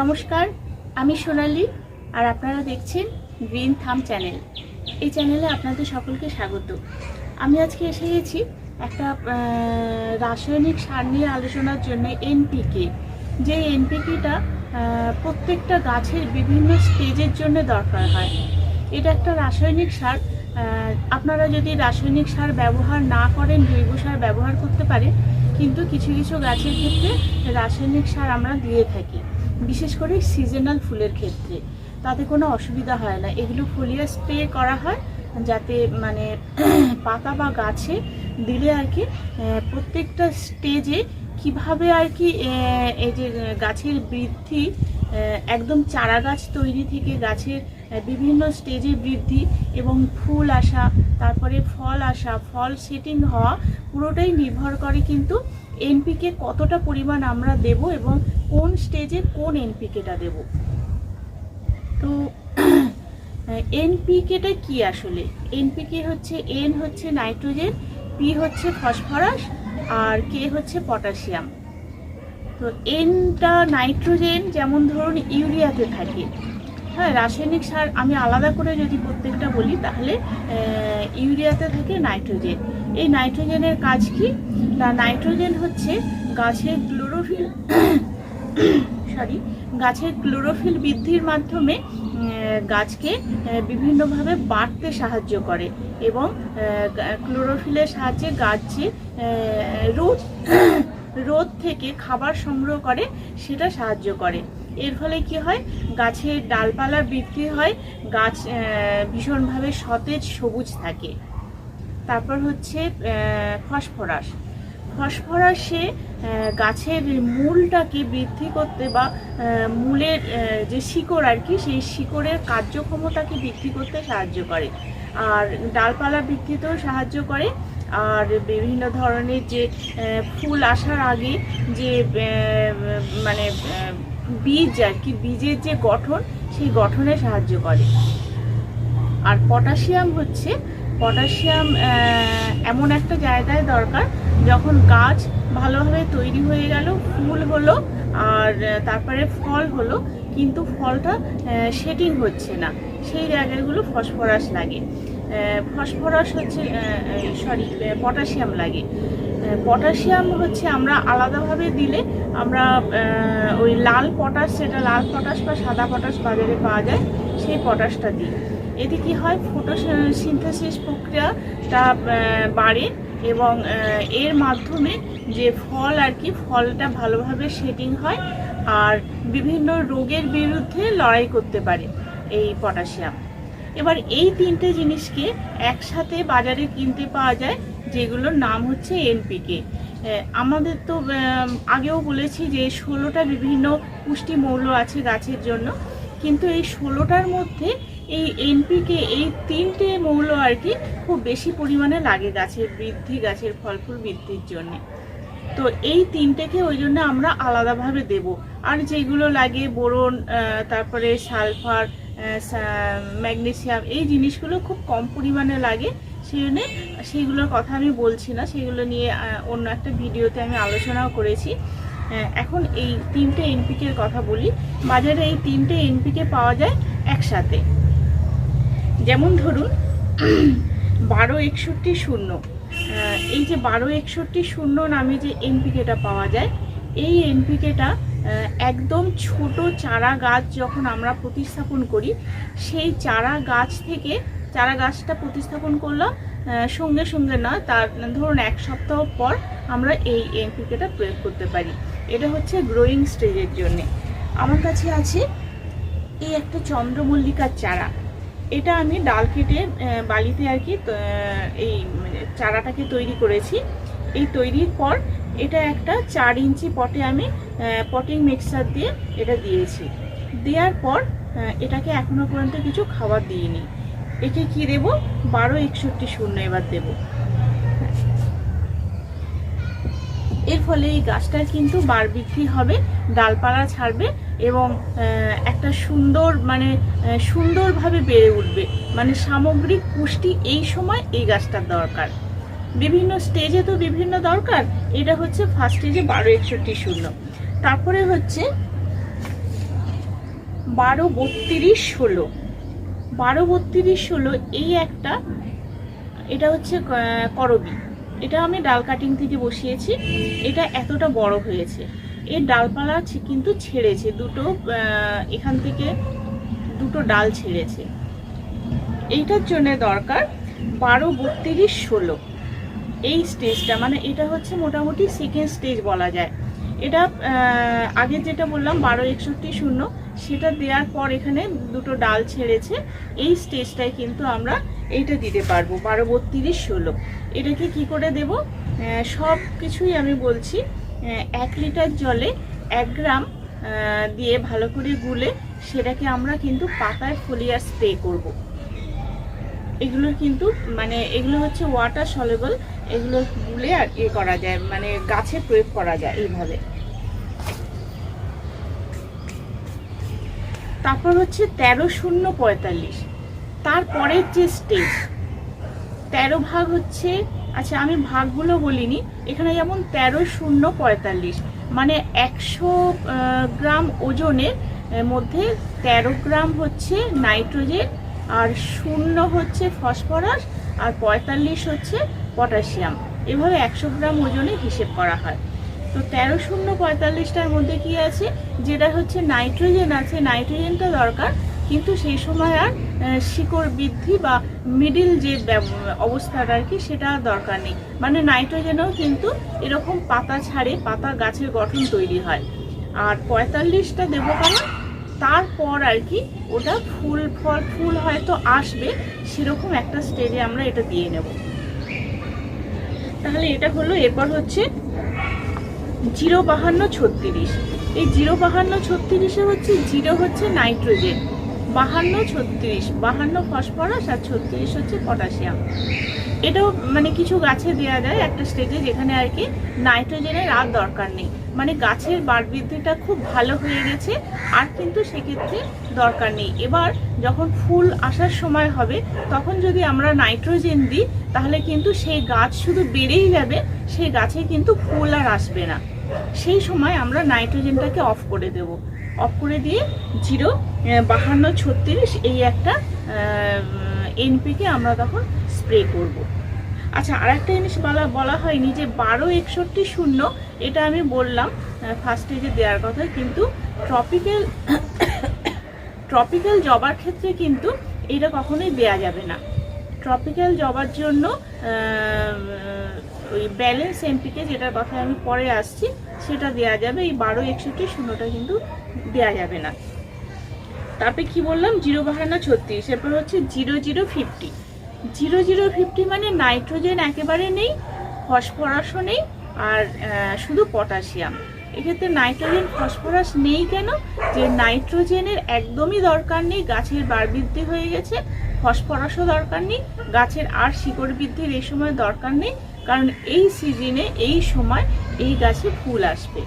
নমস্কার, আমি সোনালি আর আপনারা দেখছেন গ্রিন থাম চ্যানেল। এই চ্যানেলে আপনাদের সকলকে স্বাগত। আমি আজকে এসে গেছি একটা রাসায়নিক সার নিয়ে আলোচনার জন্য এনপিকে যে এনপিকেটা প্রত্যেকটা গাছের বিভিন্ন স্টেজের জন্য দরকার হয়। এটা একটা রাসায়নিক সার আপনারা যদি রাসায়নিক সার ব্যবহার না করেন, জৈব সার ব্যবহার করতে পারে কিন্তু কিছু কিছু গাছের ক্ষেত্রে রাসায়নিক সার আমরা দিয়ে থাকি। বিশেষ করে সিজনাল ফুলের ক্ষেত্রে। তাতে কোনো অসুবিধা হয় না। এগুলো ফলিয়া স্প্রে করা হয় যাতে মানে পাতা বা গাছে দিলে আর কি প্রত্যেকটা স্টেজে কীভাবে আর কি এই যে গাছের বৃদ্ধি একদম চারা গাছ তৈরি থেকে গাছের বিভিন্ন স্টেজে বৃদ্ধি এবং ফুল আসা, তারপরে ফল আসা, ফল সেটিং হওয়া, পুরোটাই নির্ভর করে কিন্তু এনপিকে কতটা পরিমাণ আমরা দেব এবং কোন স্টেজে কোন এনপিকেটা দেব? তো, এনপিকেটা কি আসলে? এনপিকে হচ্ছে এন হচ্ছে নাইট্রোজেন পি হচ্ছে ফসফরাস, আর কে হচ্ছে পটাশিয়াম। তো এনটা নাইট্রোজেন, যেমন ধরুন ইউরিয়াতে থাকে। হ্যাঁ রাসায়নিক সার আমি আলাদা করে যদি প্রত্যেকটা বলি, তাহলে ইউরিয়াতে থাকে নাইট্রোজেন। এই নাইট্রোজেনের কাজ কি? না, নাইট্রোজেন হচ্ছে গাছের ক্লোরোফিল, সরি, গাছের ক্লোরোফিল বৃদ্ধির মাধ্যমে গাছকে বিভিন্নভাবে বাড়তে সাহায্য করে এবং ক্লোরোফিলের সাহায্যে গাছে রোদ রোদ থেকে খাবার সংগ্রহ করে, সেটা সাহায্য করে। এর ফলে কি হয়? গাছের ডালপালা বৃদ্ধি হয়, গাছ ভীষণভাবে সতেজ সবুজ থাকে। তারপর হচ্ছে ফসফরাস। ফসফরাসে গাছের মূলটাকে বৃদ্ধি করতে বা মূলের যে শিকড় আর কি, সেই শিকড়ের কার্যক্ষমতাকে বৃদ্ধি করতে সাহায্য করে। আর ডালপালা বৃদ্ধিতেও সাহায্য করে। আর বিভিন্ন ধরনের যে ফুল আসার আগে যে মানে বীজ আর কি, বীজের যে গঠন, সেই গঠনে সাহায্য করে। আর পটাশিয়াম হচ্ছে, পটাশিয়াম এমন একটা জায়গায় দরকার, যখন গাছ ভালোভাবে তৈরি হয়ে গেল, ফুল হলো, আর তারপরে ফল হলো, কিন্তু ফলটা শেডিং হচ্ছে না। সেই জায়গাগুলো ফসফরাস লাগে। ফসফরাস হচ্ছে সরি পটাশিয়াম লাগে। পটাশিয়াম হচ্ছে আমরা আলাদাভাবে দিলে আমরা ওই লাল পটাশ, যেটা লাল পটাশ বা সাদা পটাশ বাজারে পাওয়া যায়, সেই পটাশটা দিই। এতে কি হয়? ফটোসিনথেসিস প্রক্রিয়াটা বাড়ে এবং এর মাধ্যমে যে ফল আর কি, ফলটা ভালোভাবে শেডিং হয় আর বিভিন্ন রোগের বিরুদ্ধে লড়াই করতে পারে এই পটাশিয়াম। এবার এই তিনটে জিনিসকে একসাথে বাজারে কিনতে পাওয়া যায়। যেগুলোর নাম হচ্ছে এনপিকে। আমাদের তো আগেও বলেছি যে ষোলোটা বিভিন্ন পুষ্টি মৌল আছে গাছের জন্য। কিন্তু এই ষোলোটার মধ্যে এই এনপিকে এই তিনটে মৌল আর কি খুব বেশি পরিমাণে লাগে গাছের বৃদ্ধি, গাছের ফল ফুল বৃদ্ধির জন্য। তো এই তিনটেকে ওই জন্য আমরা আলাদাভাবে দেব। আর যেগুলো লাগে বোরন তারপরে সালফার ম্যাগনেসিয়াম, এই জিনিসগুলো খুব কম পরিমাণে লাগে। সেই জন্যে সেইগুলোর কথা আমি বলছি না সেগুলো নিয়ে অন্য একটা ভিডিওতে আমি আলোচনাও করেছি। আহ, এখন এই তিনটে এনপিকের কথা বলি। বাজারে এই তিনটে এনপিকে পাওয়া যায় একসাথে। যেমন ধরুন বারো একষট্টি শূন্য। এই যে বারো একষট্টি শূন্য নামে যে এনপিকেটা পাওয়া যায় এই এনপিকেটা একদম ছোট চারা গাছ যখন আমরা প্রতিস্থাপন করি সেই চারা গাছ থেকে চারা গাছটা প্রতিস্থাপন করলাম সঙ্গে সঙ্গে না, তার, ধরুন এক সপ্তাহ পর আমরা এই এনপিকেটা প্রয়োগ করতে পারি। এটা হচ্ছে গ্রোয়িং স্টেজের জন্যে। আমার কাছে আছে এই একটা চন্দ্রমল্লিকার চারা। এটা আমি ডাল কেটে বালিতে আর কি এই মানে চারাটাকে তৈরি করেছি। এই তৈরির পর এটা একটা চার ইঞ্চি পটে আমি পটিং মিক্সার দিয়ে এটা দিয়েছি। দেওয়ার পর এটাকে এখনও পর্যন্ত কিছু খাবার দিইনি। একে কি দেব? বারো একষট্টি শূন্য এবার দেব। এর ফলে এই গাছটার কিন্তু বার বৃদ্ধি হবে, ডালপালা ছাড়বে এবং একটা সুন্দর মানে সুন্দরভাবে বেড়ে উঠবে। মানে সামগ্রিক পুষ্টি এই সময় এই গাছটার দরকার। বিভিন্ন স্টেজে তো বিভিন্ন দরকার। এটা হচ্ছে ফার্স্ট স্টেজে বারো একষট্টি শূন্য। তারপরে হচ্ছে বারো বত্রিশ ষোলো। বারো, বত্রিশ, ষোলো, এই একটা, এটা হচ্ছে করবি। এটা আমি ডাল কাটিং থেকে বসিয়েছি। এটা এতটা বড় হয়েছে। এর ডালপালা কিন্তু ছেড়েছে। দুটো এখান থেকে দুটো ডাল ছেড়েছে। এইটার জন্য দরকার বারো, বত্রিশ, ষোলো। এই স্টেজটা মানে এটা হচ্ছে মোটামুটি সেকেন্ড স্টেজ বলা যায়। এটা আগে যেটা বললাম, বারো, একষট্টি, শূন্য। সেটা দেওয়ার পর এখানে দুটো ডাল ছেড়েছে। এই স্টেজটায় কিন্তু আমরা এইটা দিতে পারব, বারো, বত্রিশ, ষোলো। এটাকে কি করে দেব? সব কিছুই আমি বলছি এক লিটার জলে এক গ্রাম দিয়ে ভালো করে গুলে সেটাকে আমরা কিন্তু পাতায় ফলিয়ার স্প্রে করব। এগুলোর কিন্তু মানে এগুলো হচ্ছে ওয়াটার সলেবল এগুলো গুলে আর ইয়ে করা যায় মানে গাছে প্রয়োগ করা যায় এইভাবে। তারপর হচ্ছে তেরো শূন্য পঁয়তাল্লিশ। তারপরের যে স্টেজ তেরো ভাগ হচ্ছে আচ্ছা আমি ভাগগুলো বলিনি, এখানে যেমন তেরো শূন্য পঁয়তাল্লিশ মানে একশো গ্রাম ওজনের মধ্যে তেরো গ্রাম হচ্ছে নাইট্রোজেন, আর শূন্য হচ্ছে ফসফরাস, আর পঁয়তাল্লিশ হচ্ছে পটাশিয়াম। এভাবে একশো গ্রাম ওজনে হিসেব করা হয়। তো তেরো শূন্য পঁয়তাল্লিশটার মধ্যে কি আছে? যেটা হচ্ছে নাইট্রোজেন আছে, নাইট্রোজেনটা দরকার, কিন্তু সেই সময় আর শিকড় বৃদ্ধি বা মিডিল যে অবস্থাটা আর কি, সেটা দরকার নেই। মানে নাইট্রোজেনও কিন্তু এরকম পাতা ছাড়ে, পাতা গাছের গঠন তৈরি হয়। আর পঁয়তাল্লিশটা দেবো কারণ তারপর আর কি, ওটা ফুল, ফল, ফুল হয়তো আসবে, সেরকম একটা স্টেজে আমরা এটা দিয়ে নেব। তাহলে এটা হলো, এরপর হচ্ছে জিরো বাহান্ন ছত্রিশ। এই জিরো বাহান্ন ছত্রিশে হচ্ছে, জিরো হচ্ছে নাইট্রোজেন। বাহান্ন ছত্রিশ, বাহান্ন ফসফরাস আর ছত্রিশ হচ্ছে পটাশিয়াম। এটাও মানে কিছু গাছে দেওয়া যায় একটা স্টেজে যেখানে আর কি নাইট্রোজেনের আর দরকার নেই। মানে গাছের বাড়বৃদ্ধিটা খুব ভালো হয়ে গেছে। আর কিন্তু সেক্ষেত্রে দরকার নেই। এবার যখন ফুল আসার সময় হবে, তখন যদি আমরা নাইট্রোজেন দিই, তাহলে কিন্তু সেই গাছ শুধু বেড়েই যাবে, সেই গাছে কিন্তু ফুল আর আসবে না। সেই সময় আমরা নাইট্রোজেনটাকে অফ করে দেব। অফ করে দিয়ে জিরো বাহান্ন, ছত্রিশ এই একটা এনপিকে আমরা তখন স্প্রে করব। আচ্ছা আর একটা জিনিস বলা বলা হয়নি যে বারো একষট্টি শূন্য, এটা আমি বললাম ফার্স্ট স্টেজে দেওয়ার কথা, কিন্তু ট্রপিক্যাল ট্রপিক্যাল জবার ক্ষেত্রে কিন্তু এটা কখনোই দেয়া যাবে না। ট্রপিক্যাল জবার জন্য ওই ব্যালেন্স এমপিকে যেটার কথা আমি পরে আসছি, সেটা দেয়া যাবে। এই বারো একষট্টি শূন্যটা কিন্তু দেয়া যাবে না। তারপরে কি বললাম? জিরো বাহান্ন ছত্রিশ। এরপর হচ্ছে zero zero fifty zero zero fifty মানে নাইট্রোজেন একেবারে নেই, ফসফরাসও নেই, আর শুধু পটাশিয়াম। এক্ষেত্রে নাইট্রোজেন, ফসফরাস নেই কেন? যে নাইট্রোজেনের একদমই দরকার নেই, গাছের বার বৃদ্ধি হয়ে গেছে, ফসফরাসও দরকার নেই, গাছের আর শিকড় বৃদ্ধির এই সময় দরকার নেই, কারণ এই সিজনে, এই সময় এই গাছে ফুল আসবে।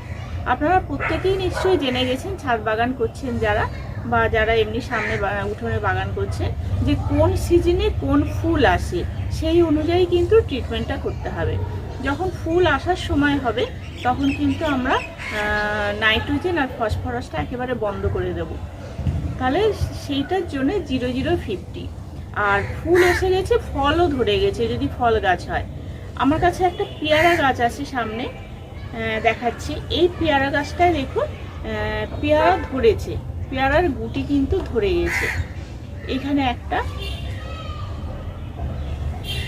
আপনারা প্রত্যেকেই নিশ্চয়ই জেনে গেছেন, ছাদ বাগান করছেন যারা, বা যারা এমনি সামনে উঠোনে বাগান করছেন, যে কোন সিজনে কোন ফুল আসে, সেই অনুযায়ী কিন্তু ট্রিটমেন্টটা করতে হবে। যখন ফুল আসার সময় হবে তখন কিন্তু আমরা নাইট্রোজেন আর ফসফরাসটা একেবারে বন্ধ করে দেব। তাহলে সেইটার জন্য জিরো জিরো ফিফটি। আর ফুল এসে গেছে, ফলও ধরে গেছে, যদি ফল গাছ হয়। আমার কাছে একটা পেয়ারা গাছ আছে সামনে দেখাচ্ছি। এই পেয়ারা গাছটায় দেখুন পেয়ারা ধরেছে। পেয়ারার গুটি কিন্তু ধরে গেছে। এখানে একটা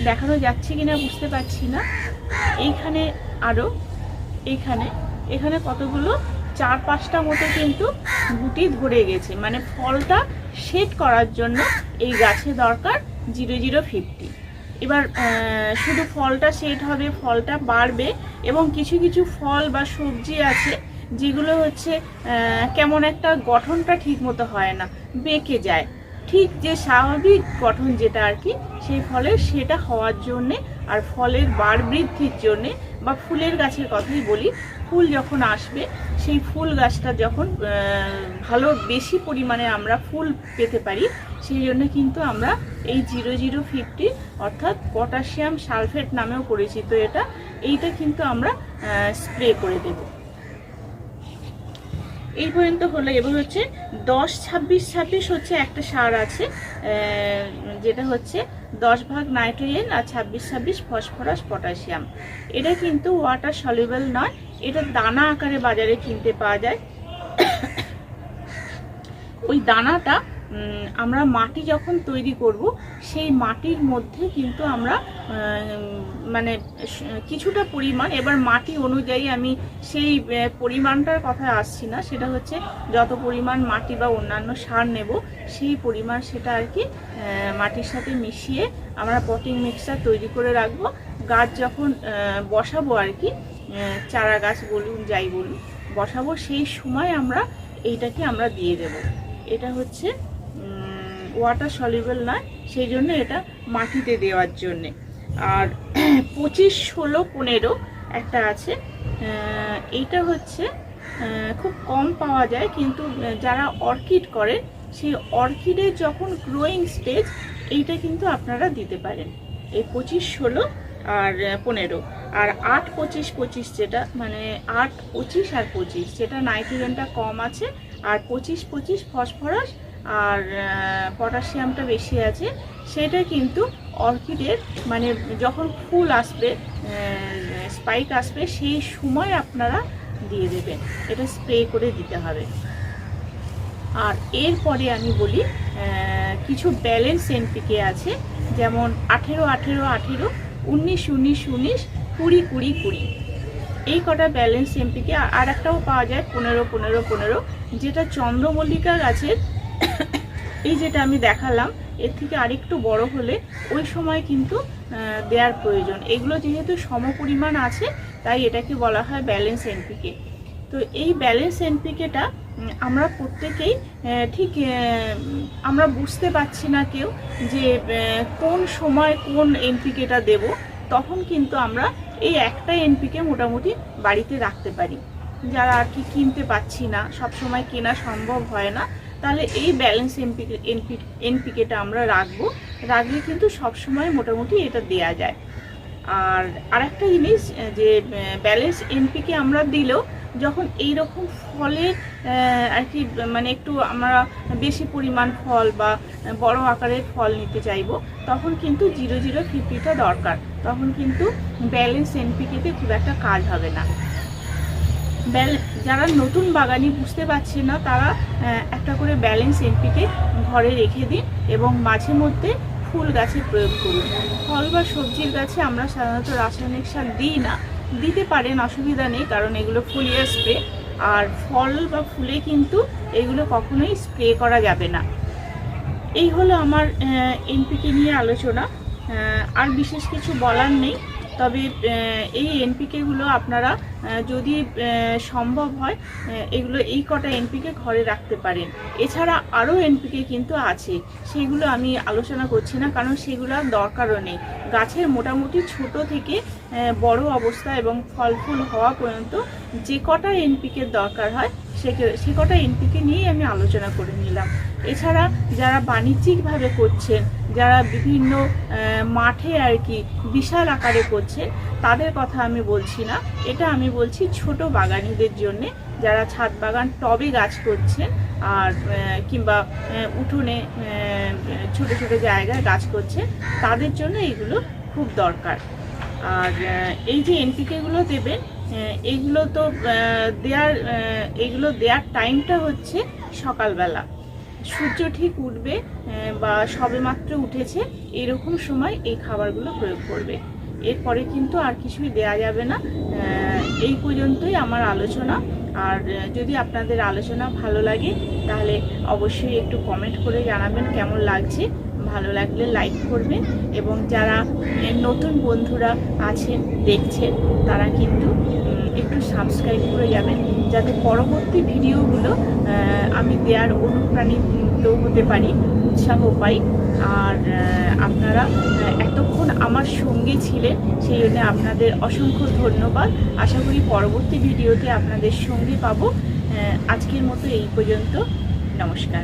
দেখানো যাচ্ছে কিনা বুঝতে পারছি না। এইখানে আরও এইখানে এখানে কতগুলো? চার পাঁচটা মতো কিন্তু গুটি ধরে গেছে। মানে ফলটা শেড করার জন্য এই গাছে দরকার জিরো জিরো ফিফটি এবার শুধু ফলটা সেট হবে, ফলটা বাড়বে এবং কিছু কিছু ফল বা সবজি আছে যেগুলো হচ্ছে কেমন একটা গঠনটা ঠিক মতো হয় না, বেঁকে যায়। ঠিক যে স্বাভাবিক গঠন যেটা আর কি, সেই ফলের সেটা হওয়ার জন্যে আর ফলের বার বৃদ্ধির জন্যে বা ফুলের গাছের কথাই বলি, ফুল যখন আসবে, সেই ফুল গাছটা যখন ভালো বেশি পরিমাণে আমরা ফুল পেতে পারি, সেই জন্য কিন্তু আমরা এই জিরো জিরো ফিফটি অর্থাৎ পটাশিয়াম সালফেট নামেও পরিচিত এটা, এইটা কিন্তু আমরা স্প্রে করে দেব। এই পর্যন্ত হলো, এবার হচ্ছে দশ, ছাব্বিশ ছাব্বিশ হচ্ছে একটা সার আছে যেটা হচ্ছে দশ ভাগ নাইট্রোজেন আর ছাব্বিশ ছাব্বিশ ফসফরাস, পটাশিয়াম। এটা কিন্তু ওয়াটার সলিউবল নয়, এটা দানা আকারে বাজারে কিনতে পাওয়া যায়। ওই দানাটা আমরা মাটি যখন তৈরি করব, সেই মাটির মধ্যে কিন্তু আমরা মানে কিছুটা পরিমাণ, এবার মাটি অনুযায়ী আমি সেই পরিমাণটার কথা আসছি না, সেটা হচ্ছে যত পরিমাণ মাটি বা অন্যান্য সার নেব, সেই পরিমাণ সেটা আর কি মাটির সাথে মিশিয়ে আমরা পটিং মিক্সচার তৈরি করে রাখব। গাছ যখন বসাবো আর কি চারা গাছ বলুন, যাই বলুন, বসাবো, সেই সময় আমরা এইটাকে আমরা দিয়ে দেব। এটা হচ্ছে ওয়াটার সলিউবল নয়, সেই জন্য এটা মাটিতে দেওয়ার জন্যে। আর পঁচিশ, ষোলো, পনেরো একটা আছে। এইটা হচ্ছে খুব কম পাওয়া যায়, কিন্তু যারা অর্কিড করে, সেই অর্কিডের যখন গ্রোয়িং স্টেজ এইটা কিন্তু আপনারা দিতে পারেন। এই পঁচিশ, ষোলো আর পনেরো। আর আট, পঁচিশ পঁচিশ যেটা মানে আট, পঁচিশ আর পঁচিশ, যেটা নাইট্রোজেনটা কম আছে, আর পঁচিশ পঁচিশ ফসফরাস আর পটাশিয়ামটা বেশি আছে। সেটা কিন্তু অর্কিডের মানে যখন ফুল আসবে স্পাইক আসবে, সেই সময় আপনারা দিয়ে দেবেন। এটা স্প্রে করে দিতে হবে। আর এরপরে আমি বলি কিছু ব্যালেন্স এনপিকে আছে, যেমন আঠেরো আঠেরো আঠেরো, উনিশ উনিশ উনিশ, কুড়ি কুড়ি কুড়ি। এই কটা ব্যালেন্স এমপিকে আর একটাও পাওয়া যায় পনেরো পনেরো পনেরো, যেটা চন্দ্রমল্লিকা গাছের এই যেটা আমি দেখালাম, এর থেকে আরেকটু বড় হলে ওই সময় কিন্তু দেওয়ার প্রয়োজন। এগুলো যেহেতু সমপরিমাণ আছে, তাই এটাকে বলা হয় ব্যালেন্স এনপিকে তো এই ব্যালেন্স এনপিকেটা আমরা প্রত্যেকেই ঠিক আমরা বুঝতে পারছি না কেউ যে কোন সময় কোন এনপিকেটা দেব, তখন কিন্তু আমরা এই একটা এনপিকে মোটামুটি বাড়িতে রাখতে পারি। যারা আর কি কিনতে পাচ্ছি না সব সময় কেনা সম্ভব হয় না তাহলে এই ব্যালেন্স এনপিকে এনপিকেটা আমরা রাখব। রাখলে কিন্তু সবসময় মোটামুটি এটা দেয়া যায়। আর আরেকটা জিনিস যে ব্যালেন্স এনপিকে আমরা দিলেও যখন এই রকম ফলে আর কি মানে একটু আমরা বেশি পরিমাণ ফল বা বড় আকারের ফল নিতে চাইব, তখন কিন্তু জিরো জিরো ফিফটিটা দরকার। তখন কিন্তু ব্যালেন্স এনপিকেতে খুব একটা কাজ হবে না। ব্যাল যারা নতুন বাগানি বুঝতে পারছে না, তারা একটা করে ব্যালেন্স এনপিকে ঘরে রেখে দিন এবং মাঝে মধ্যে ফুল গাছে প্রয়োগ করুন। ফল বা সবজির গাছে আমরা সাধারণত রাসায়নিক সার দিই না। দিতে পারেন, অসুবিধা নেই, কারণ এগুলো ফুলিয়ে স্প্রে। আর ফল বা ফুলে কিন্তু এগুলো কখনোই স্প্রে করা যাবে না। এই হলো আমার এনপিকে নিয়ে আলোচনা। আর বিশেষ কিছু বলার নেই। তবে এই এনপিকেগুলো আপনারা যদি সম্ভব হয় এগুলো এই কটা এনপিকে ঘরে রাখতে পারেন। এছাড়া আরও এনপিকে কিন্তু আছে। সেগুলো আমি আলোচনা করছি না, কারণ সেগুলো দরকারও নেই। গাছের মোটামুটি ছোট থেকে বড় অবস্থা এবং ফল ফুল হওয়া পর্যন্ত যে কটা এনপিকের দরকার হয় সে সে কটা এনপিকে নিয়েই আমি আলোচনা করে নিলাম। এছাড়া যারা বাণিজ্যিকভাবে করছেন, যারা বিভিন্ন মাঠে আর কি বিশাল আকারে করছেন, তাদের কথা আমি বলছি না। এটা আমি বলছি ছোট বাগানিদের জন্যে, যারা ছাদ বাগান, টবে গাছ করছেন আর কিংবা উঠোনে ছোট ছোট জায়গায় গাছ করছেন, তাদের জন্য এগুলো খুব দরকার। আর এই যে এনপিকেগুলো দেবেন এগুলো তো দেয়ার এগুলো দেওয়ার টাইমটা হচ্ছে সকালবেলা। সূর্য ঠিক উঠবে বা সবেমাত্র উঠেছে, এরকম সময় এই খাবারগুলো প্রয়োগ করবে। এরপরে কিন্তু আর কিছুই দেয়া যাবে না। এই পর্যন্তই আমার আলোচনা। আর যদি আপনাদের আলোচনা ভালো লাগে, তাহলে অবশ্যই একটু কমেন্ট করে জানাবেন কেমন লাগছে। ভালো লাগলে লাইক করবেন এবং যারা নতুন বন্ধুরা আছেন, দেখছেন, তারা কিন্তু একটু সাবস্ক্রাইব করে যাবেন। যাতে পরবর্তী ভিডিওগুলো আমি দেওয়ার অনুপ্রাণিত হতে পারি, উৎসাহ পাই। আর আপনারা এতক্ষণ আমার সঙ্গে ছিলেন, সেই জন্য আপনাদের অসংখ্য ধন্যবাদ। আশা করি পরবর্তী ভিডিওতে আপনাদের সঙ্গে পাবো। আজকের মতো এই পর্যন্ত। নমস্কার।